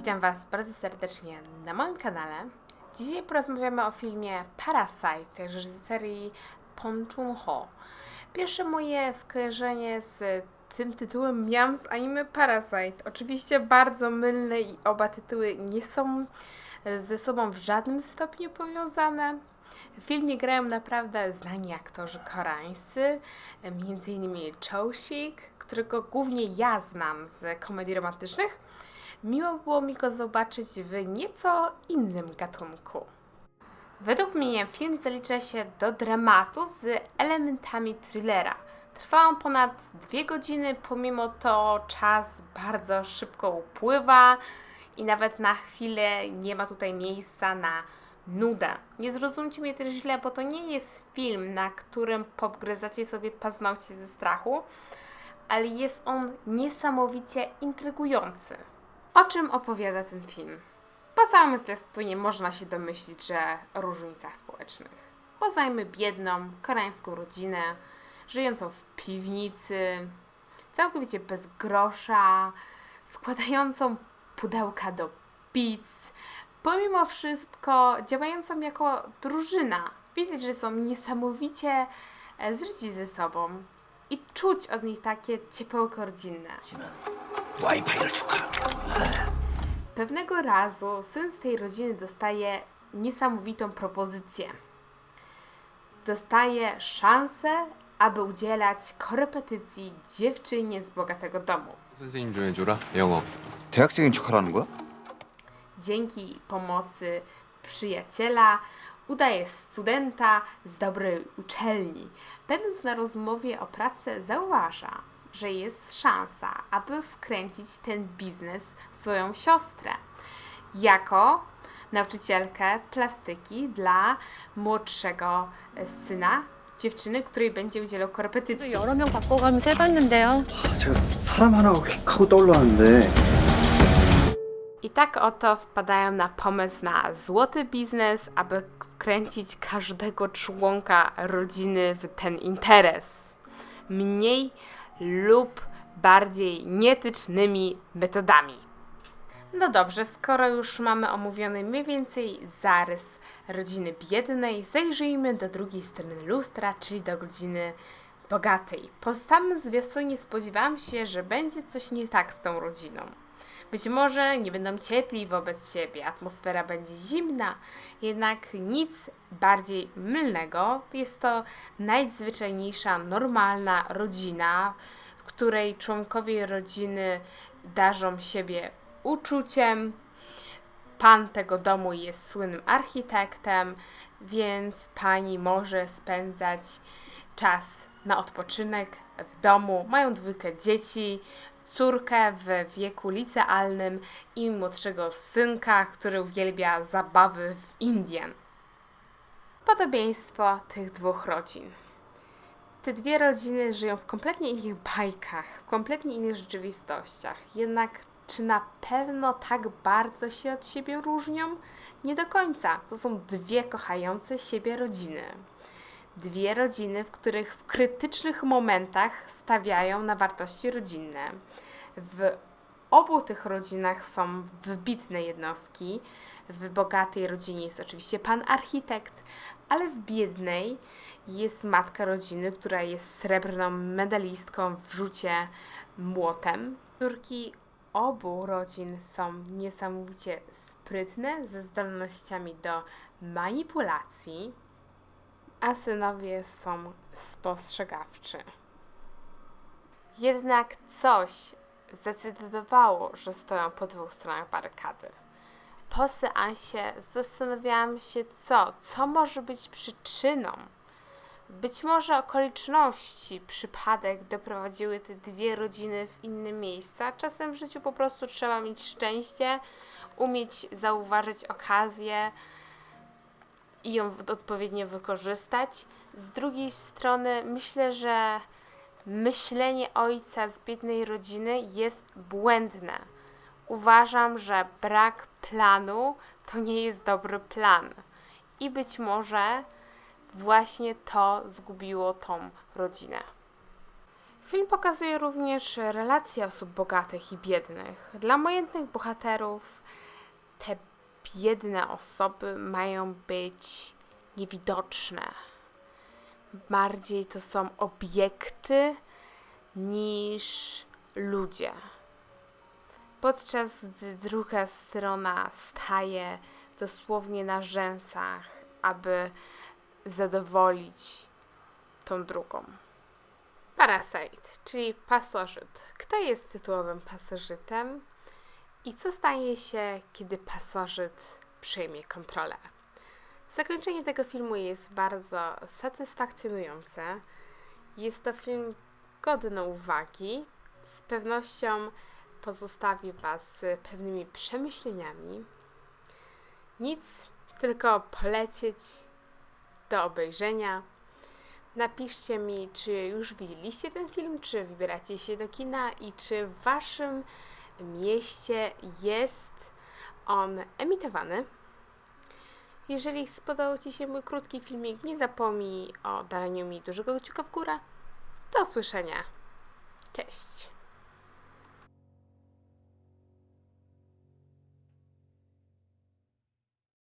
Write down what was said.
Witam Was bardzo serdecznie na moim kanale. Dzisiaj porozmawiamy o filmie Parasite reżyserii Pon Chun-ho. Pierwsze moje skojarzenie z tym tytułem miałam z anime Parasite. Oczywiście bardzo mylne i oba tytuły nie są ze sobą w żadnym stopniu powiązane. W filmie grają naprawdę znani aktorzy koreańscy, m.in. Cho Sik, którego głównie ja znam z komedii romantycznych. Miło było mi go zobaczyć w nieco innym gatunku. Według mnie film zalicza się do dramatu z elementami thrillera. Trwa on ponad dwie godziny, pomimo to czas bardzo szybko upływa i nawet na chwilę nie ma tutaj miejsca na nudę. Nie zrozumcie mnie też źle, bo to nie jest film, na którym pogryzacie sobie paznokcie ze strachu, ale jest on niesamowicie intrygujący. O czym opowiada ten film? Po całym zwiastunie można się domyślić, że o różnicach społecznych. Poznajmy biedną, koreańską rodzinę, żyjącą w piwnicy, całkowicie bez grosza, składającą pudełka do pizz, pomimo wszystko działającą jako drużyna. Widać, że są niesamowicie e, zżyci ze sobą i czuć od nich takie ciepełko rodzinne. 와이파이를 줄까? Pewnego razu syn z tej rodziny dostaje niesamowitą propozycję. Dostaje szansę, aby udzielać korepetycji dziewczynie z bogatego domu. 선생님 좀 해줘라 영어 대학생인 척하라는 거야? Dzięki pomocy przyjaciela udaje studenta z dobrej uczelni. Będąc na rozmowie o pracę, zauważa, że jest szansa, aby wkręcić w ten biznes swoją siostrę jako nauczycielkę plastyki dla młodszego e, syna dziewczyny, której będzie udzielał korepetycji. 여러 명 바꿔가면서 해봤는데요. 제가 사람 하나가 휙 하고 떠올랐는데 I tak oto wpadają na pomysł na złoty biznes, aby wkręcić każdego członka rodziny w ten interes. Mniej lub bardziej nietycznymi metodami. No dobrze, skoro już mamy omówiony mniej więcej zarys rodziny biednej, zajrzyjmy do drugiej strony lustra, czyli do rodziny bogatej. Po samym zwiastunie spodziewałam się, że będzie coś nie tak z tą rodziną. Być może nie będą ciepli wobec siebie, atmosfera będzie zimna, jednak nic bardziej mylnego. Jest to najzwyczajniejsza, normalna rodzina, w której członkowie rodziny darzą siebie uczuciem. Pan tego domu jest słynnym architektem, więc pani może spędzać czas na odpoczynek w domu. Mają dwójkę dzieci, córkę w wieku licealnym i młodszego synka, który uwielbia zabawy w Indian. Podobieństwo tych dwóch rodzin. Te dwie rodziny żyją w kompletnie innych bajkach, w kompletnie innych rzeczywistościach. Jednak czy na pewno tak bardzo się od siebie różnią? Nie do końca. To są dwie kochające siebie rodziny. Dwie rodziny, w których w krytycznych momentach stawiają na wartości rodzinne. W obu tych rodzinach są wybitne jednostki. W bogatej rodzinie jest oczywiście pan architekt, ale w biednej jest matka rodziny, która jest srebrną medalistką w rzucie młotem. Córki obu rodzin są niesamowicie sprytne, ze zdolnościami do manipulacji, a synowie są spostrzegawczy. Jednak coś zdecydowało, że stoją po dwóch stronach barykady. Po seansie zastanawiałam się, co, co może być przyczyną. Być może okoliczności, przypadek doprowadziły te dwie rodziny w inne miejsca. Czasem w życiu po prostu trzeba mieć szczęście, umieć zauważyć okazję i ją odpowiednio wykorzystać. Z drugiej strony myślę, że myślenie ojca z biednej rodziny jest błędne. Uważam, że brak planu to nie jest dobry plan. I być może właśnie to zgubiło tą rodzinę. Film pokazuje również relacje osób bogatych i biednych. Dla majętnych bohaterów te biedne osoby mają być niewidoczne. Bardziej to są obiekty niż ludzie. Podczas gdy druga strona staje dosłownie na rzęsach, aby zadowolić tą drugą. Parasite, czyli pasożyt. Kto jest tytułowym pasożytem i co stanie się, kiedy pasożyt przejmie kontrolę? Zakończenie tego filmu jest bardzo satysfakcjonujące. Jest to film godny uwagi. Z pewnością pozostawi Was z pewnymi przemyśleniami. Nic, tylko polecieć do obejrzenia. Napiszcie mi, czy już widzieliście ten film, czy wybieracie się do kina i czy w Waszym mieście jest on emitowany. Jeżeli spodobał Ci się mój krótki filmik, nie zapomnij o daniu mi dużego kciuka w górę. Do usłyszenia. Cześć!